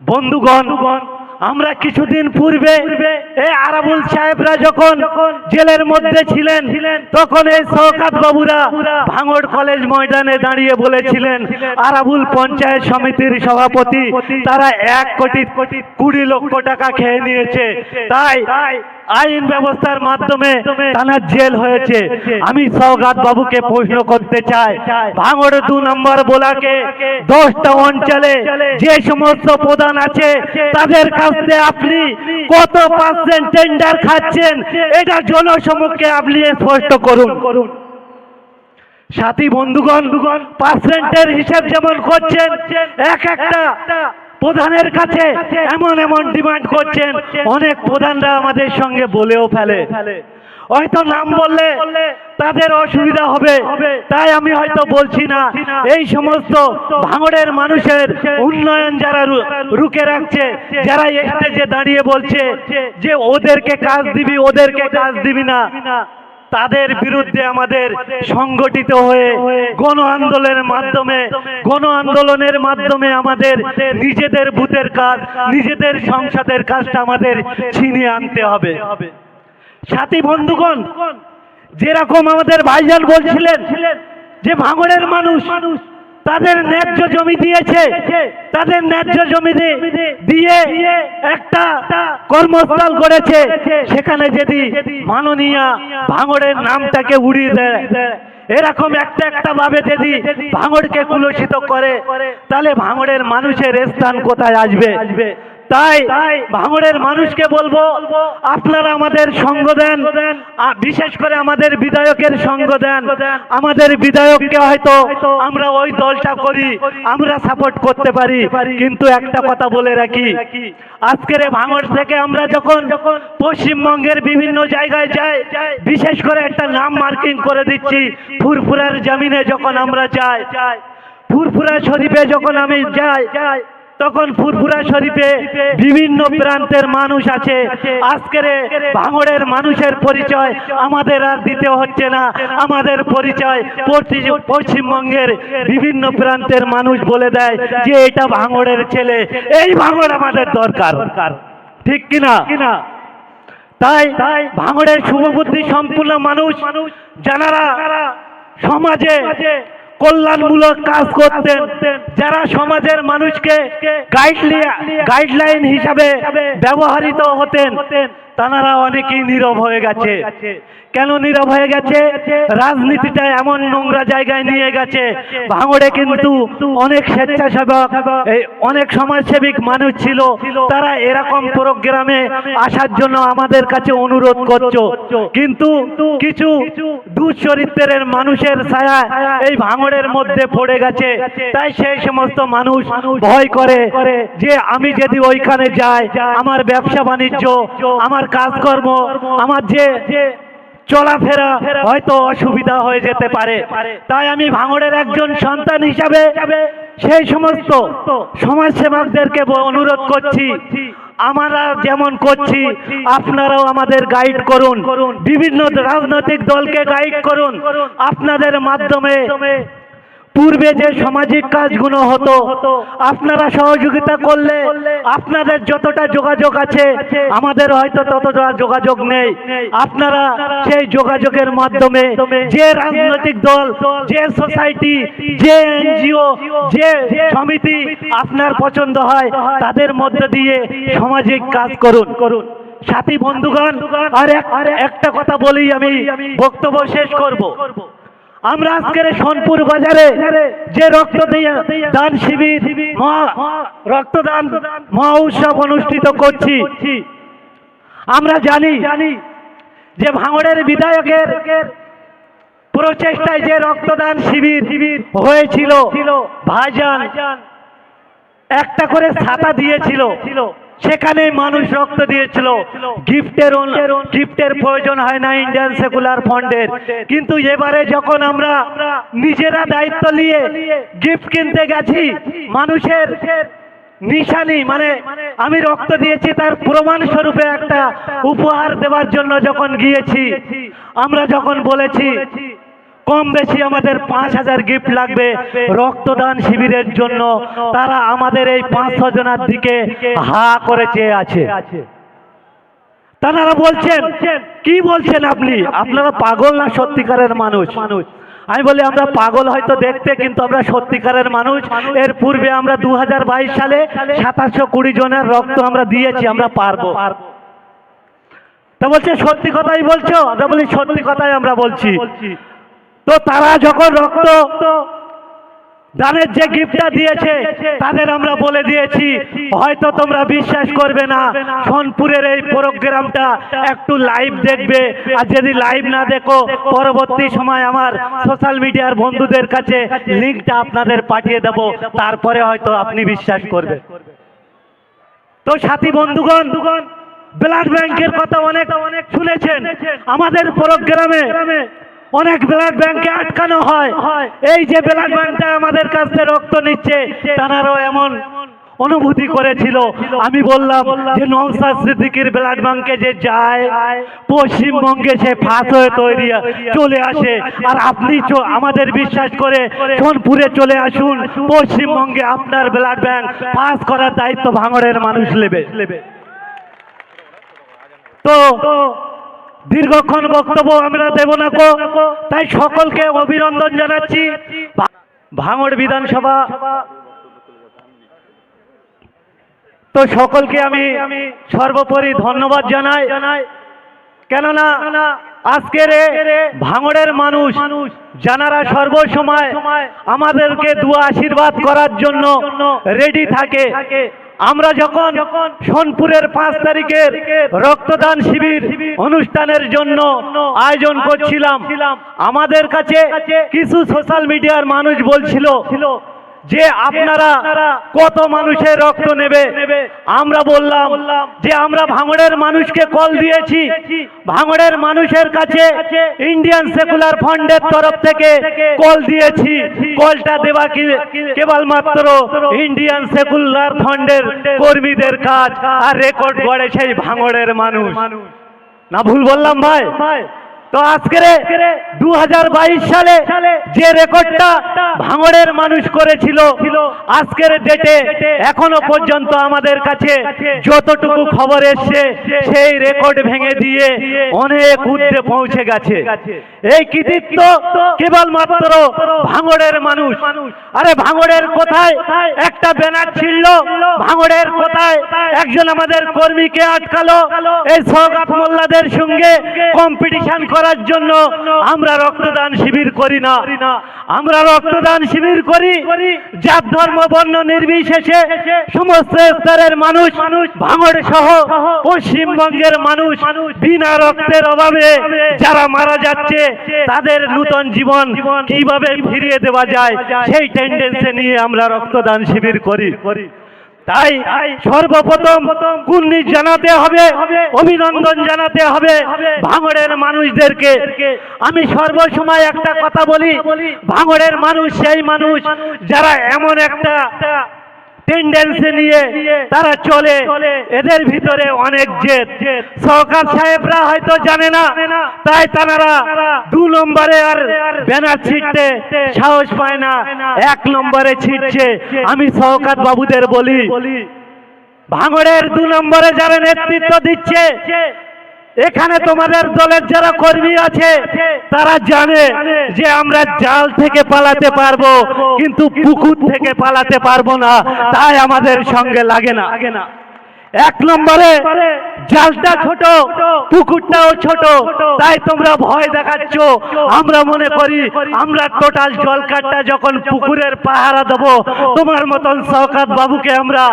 বন্ধুগণ, আমরা কিছুদিন পূর্বে এই আরাবুল সাহেবরা যখন জেলের মধ্যে ছিলেন, তখন এই সৌকাত বাবুরা ভাঙড় কলেজ ময়দানে দাঁড়িয়ে বলেছিলেন, আরাবুল পঞ্চায়েত সমিতির সভাপতি, তারা এক কোটি কোটি কুড়ি লক্ষ টাকা খেয়ে নিয়েছে। তাই আইন ব্যবস্থার মাধ্যমে তানার জেল হয়েছে। আমি সৌগাত বাবুকে প্রশ্ন করতে চাই। ভাঙড়ে দু নম্বর বোলাকে দশটা অঞ্চলে যে সমস্ত প্রধান আছে, তাদের কাছ আপনি কত পার্সেন্ট টেন্ডার খাচ্ছেন? এটা জনসমক্ষে আপনি স্পষ্ট করুন। করুন সাথী বন্ধুগণ পার্সেন্টের হিসাব যেমন করছেন, এক একটা প্রধানের কাছে এমন এমন ডিমান্ড করছেন। অনেক প্রধানরা আমাদের সঙ্গে বলেও ফেলে। হয়তো নাম বললে তাদের অসুবিধা হবে। তাই আমি হয়তো বলছি না। এই সমস্ত ভাঙড়ের মানুষের উন্নয়ন যারা রুখে রাখছে যারা স্টেজে দাঁড়িয়ে বলছে যে ওদেরকে কাজ দিবি ওদেরকে কাজ দিবি না। তাদের বিরুদ্ধে আমাদের সংগঠিত হয়ে গণ আন্দোলনের মাধ্যমে গণ আন্দোলনের মাধ্যমে আমাদের নিজেদের বুথের কাজ, নিজেদের সংসদের কাজটা আমাদের ছিনিয়ে আনতে হবে। সাথী বন্ধুগণ, যেরকম আমাদের ভাইজান বলছিলেন যে ভাঙড়ের মানুষ তাদের ন্যায্য জমি দিয়েছে, তাদের ন্যায্য জমি দিয়ে একটা কর্মস্থল করেছে। সেখানে যদি মাননীয়া ভাঙড়ের নামটাকে উড়িয়ে দেয়। এরকম একটা একটা ভাবে যদি ভাঙড়কে কুলসিত করে তাহলে ভাঙড়ের মানুষের স্থান কোথায় আসবে? তাই ভাঙড়ের মানুষকে বলব আপনারা আমাদের সঙ্গ দেন বিশেষ করে আমাদের বিধায়কের সঙ্গ দেন। আমাদের বিধায়ককে হয়তো আমরা ওই দলটা করি আমরা সাপোর্ট করতে পারি। কিন্তু একটা কথা বলে রাখি আজকের ভাঙড় থেকে আমরা যখন পশ্চিমবঙ্গের বিভিন্ন জায়গায় যাই বিশেষ করে একটা নাম মার্কিং করে দিচ্ছি ফুরফুরার জামিনে যখন আমরা যাই ফুরফুরা শরীফে যখন আমি যাই তখন ফুরফুরা শরীফে বিভিন্ন প্রান্তের মানুষ আছে। আজকের ভাঙড়ের মানুষের পরিচয় আমাদের আর দিতে হচ্ছে না। আমাদের পরিচয় পশ্চিমবঙ্গের বিভিন্ন প্রান্তের মানুষ বলে দেয় যে এটা ভাঙড়ের ছেলে। এই ভাঙড় আমাদের দরকার। ঠিক কিনা? তাই তাই ভাঙড়ের শুভবুদ্ধি সম্পূর্ণ মানুষ যারা সমাজে কল্যাণমূলক কাজ করতেন। যারা সমাজের মানুষকে গাইডলাইন হিসাবে ব্যবহৃত হতেন, তারা অনেকেই নীরব হয়ে গেছে। কেন নীরব হয়ে গেছে? রাজনীতিটা এমন নোংরা জায়গায় নিয়ে গেছে। ভাঙড়ে কিন্তু অনেক স্বেচ্ছাসেবক অনেক সমাজসেবিক মানুষ ছিল। তারা এরকম প্রোগ্রামে আসার জন্য আমাদের কাছে অনুরোধ করছ। কিন্তু কিছু দুচরিত্রের মানুষের ছায়া এই ভাঙড়ের মধ্যে পড়ে গেছে। তাই সেই সমস্ত মানুষ ভয় করে যে আমি যদি ওইখানে যাই আমার ব্যবসা বাণিজ্য আমার কাজকর্ম আমার যে চলাফেরা হয়তো অসুবিধা হয়ে যেতে পারে। তাই আমি ভাঙড়ের একজন সন্তান হিসাবে সেই সমস্ত সমাজসেবকদেরকে ব- অনুরোধ করছি। আমরা যেমন করছি আপনারাও আমাদের গাইড করুন। বিভিন্ন রাজনৈতিক দলকে গাইড করুন। আপনাদের মাধ্যমে পূর্বে যে সামাজিক কাজগুলো হতো, আপনারা সহযোগিতা করলে আপনাদের যতটা যোগাযোগ আছে, আমাদের হয়তো ততটা যোগাযোগ নেই। আপনারা সেই যোগাযোগের মাধ্যমে যে রাজনৈতিক দল, যে সোসাইটি, যে এনজিও, যে সমিতি আপনার পছন্দ হয়, তাদের মধ্যে দিয়ে সামাজিক কাজ করুন। করুন সাথী বন্ধুগণ, আর এক- একটা কথা বলেই আমি, বক্তব্য শেষ করব। আমরা আজকের সোনপুর বাজারে যে রক্ত দান শিবির রক্তদান, মহা উৎসব অনুষ্ঠিত করছি, আমরা জানি জানি যে ভাঙড়ের বিধায়কের প্রচেষ্টায় যে রক্তদান শিবির শিবির হয়েছিল, ভাইজান একটা করে ছাতা দিয়েছিল। সেখানে মানুষ রক্ত দিয়েছিল। গিফটের গিফটের প্রয়োজন হয় না ইন্ডিয়ান সেকুলার ফান্ডের কিন্তু এবারে যখন আমরা নিজেরা দায়িত্ব নিয়ে গিফট কিনতে গেছি, মানুষের নিশানি মানে আমি রক্ত দিয়েছি তার প্রমাণ স্বরূপে একটা উপহার দেওয়ার জন্য যখন গিয়েছি, আমরা যখন বলেছি কম বেশি আমাদের পাঁচ হাজার গিফট লাগবে রক্তদান শিবিরের জন্য। তারা আমাদের এই পাঁচশো জনের দিকে হা করে চেয়ে আছে। তারা বলছেন, কি বলছেন আপনি? আপনারা পাগল না সত্যিকারের মানুষ? মানুষ আমি বলি, আমরা পাগল হয়তো দেখতে, কিন্তু আমরা সত্যিকারের মানুষ। এর পূর্বে আমরা দু হাজার বাইশ সালে সাতাশশো কুড়ি জনের রক্ত আমরা দিয়েছি, আমরা পারব। তা বলছে, সত্যি কথাই বলছো? আমরা বলি, সত্যি কথাই আমরা বলছি। তো তারা যখন রক্ত দানের যে গিফটটা দিয়েছে, তাদের আমরা বলে দিয়েছি, হয়তো তোমরা বিশ্বাস করবে না। সোনপুরের এই প্রোগ্রামটা একটু লাইভ দেখবে। আর যদি লাইভ না দেখো, পরবর্তী সময় আমার সোশ্যাল মিডিয়ার বন্ধুদের কাছে লিঙ্কটা আপনাদের পাঠিয়ে দেব। তারপরে হয়তো আপনি বিশ্বাস করবে তো সাথী বন্ধুগণ ব্লাড ব্যাংকের কথা অনেক অনেক শুনেছেন। আমাদের প্রোগ্রামে অনেক ব্লাড ব্যাংকে আটকানো হয়। এই যে ব্লাড ব্যাংকটা আমাদের কাছে রক্ত নিচ্ছে তারাও এমন অনুভূতি করেছিল। আমি বললাম যে নৌসাদ সিদ্দিকির ব্লাড ব্যাংকে যে যায়, পশ্চিমবঙ্গে সে ফাঁস হয়ে তৈরি চলে আসে। আর আপনি আমাদের বিশ্বাস করে সোনপুরে চলে আসুন, পশ্চিমবঙ্গে আপনার ব্লাড ব্যাংক পাস করার দায়িত্ব ভাঙড়ের মানুষ নেবে। তো দীর্ঘক্ষণ বক্তব্য আমরা দেব না কো তাই সকলকে অভিনন্দন জানাচ্ছি। ভাঙড় বিধানসভা। তো সকলকে আমি সর্বোপরি ধন্যবাদ জানাই। কেননা আজকের ভাঙড়ের মানুষ যারা সর্বসময় আমাদেরকে দু আশীর্বাদ করার জন্য রেডি থাকে। আমরা যখন সোনপুরের পাঁচ তারিখের রক্তদান শিবির অনুষ্ঠানের জন্য আয়োজন করছিলাম, আমাদের কাছে কিছু সোশ্যাল মিডিয়ার মানুষ বলছিল যে আপনারা কত মানুষের রক্ত নেবে, আমরা বললাম যে আমরা ভাঙড়ের মানুষকে কল দিয়েছি। ভাঙড়ের মানুষের কাছে ইন্ডিয়ান সেকুলার ফান্ডের তরফ থেকে কল দিয়েছি। কলটা দেওয়া কেবলমাত্র ইন্ডিয়ান সেকুলার ফান্ডের কর্মীদের কাজ আর রেকর্ড গড়ে সেই ভাঙড়ের মানুষ। না ভুল বললাম ভাই? তো আজকের দু হাজার বাইশ সালে যে রেকর্ডটা ভাঙড়ের মানুষ করেছিল, আজকের ডেটে এখনও পর্যন্ত আমাদের কাছে যতটুকু খবর এসছে, সেই রেকর্ড ভেঙে দিয়ে অনেক উদ্দে পৌঁছে গেছে। এই কৃতিত্ব কেবলমাত্র ভাঙড়ের মানুষ। আরে ভাঙড়ের কোথায় একটা ব্যানার ছিড়ল? ভাঙড়ের কোথায় একজন আমাদের কর্মীকে আটকালো? এই সৌগাত মোল্লাদের সঙ্গে কম্পিটিশন করার জন্য আমরা রক্তদান শিবির করি না। আমরা রক্তদান শিবির করি জাত, ধর্ম, বর্ণ নির্বিশেষে সমস্ত স্তরের মানুষ ভাঙড় সহ পশ্চিমবঙ্গের মানুষ বিনা রক্তের অভাবে যারা মারা যাচ্ছে, তাদের নূতন জীবন কীভাবে ফিরিয়ে দেওয়া যায় সেই টেন্ডেন্সি নিয়ে আমরা রক্তদান শিবির করি। তাই সর্বপ্রথম কুন্নি জানাতে হবে অভিনন্দন জানাতে হবে ভাঙড়ের মানুষদেরকে। আমি সর্বসময় একটা কথা বলি। ভাঙড়ের মানুষ সেই মানুষ যারা এমন একটা টেন্ডেন্সি নিয়ে তারা চলে। এদের ভিতরে অনেক জেদ। সরকার সাহেবরা হয়তো জানে না, তাই তারা দু নম্বরে আর ব্যানার ছিটতে সাহস পায় না, এক নম্বরে ছিটছে আমি সৌকাত বাবুদের বলি, ভাঙড়ের দু নম্বরে যারা নেতৃত্ব দিচ্ছে এখানে তোমাদের দলের যারা কর্মী আছে, তারা জানে যে আমরা জাল থেকে পালাতে পারব, কিন্তু পুকুর থেকে পালাতে পারব না, তাই আমাদের সঙ্গে লাগে না। এক নম্বরে, জালটা ছোট, পুকুরটাও ছোট, তাই তোমরা ভয় দেখাচ্ছ। আমরা মনে করি, আমরা টোটাল জলকাটটা যখন পুকুরের পাহারা দেব, তোমার মতন সৌকাত বাবুকে আমরা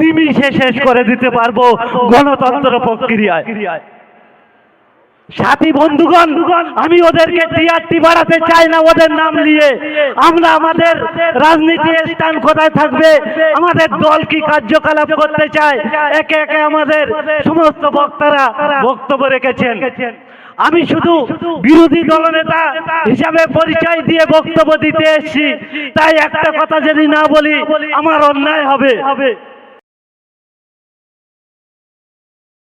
নিমিষে শেষ করে দিতে পারব গণতন্ত্র প্রক্রিয়ায়। সাথী বন্ধুগণ, আমি ওদেরকে টিআরটি বাড়াতে চাই না ওদের নাম নিয়ে। আমরা আমাদের রাজনীতি স্থান কোথায় থাকবে? আমাদের দল কি কার্যকলাপ করতে চায়? একে একে আমাদের সমস্ত বক্তারা বক্তব্য রেখেছেন। আমি শুধু বিরোধী দলনেতা হিসাবে পরিচয় দিয়ে বক্তব্য দিতে এসেছি। তাই একটা কথা যদি না বলি, আমার অন্যায় হবে।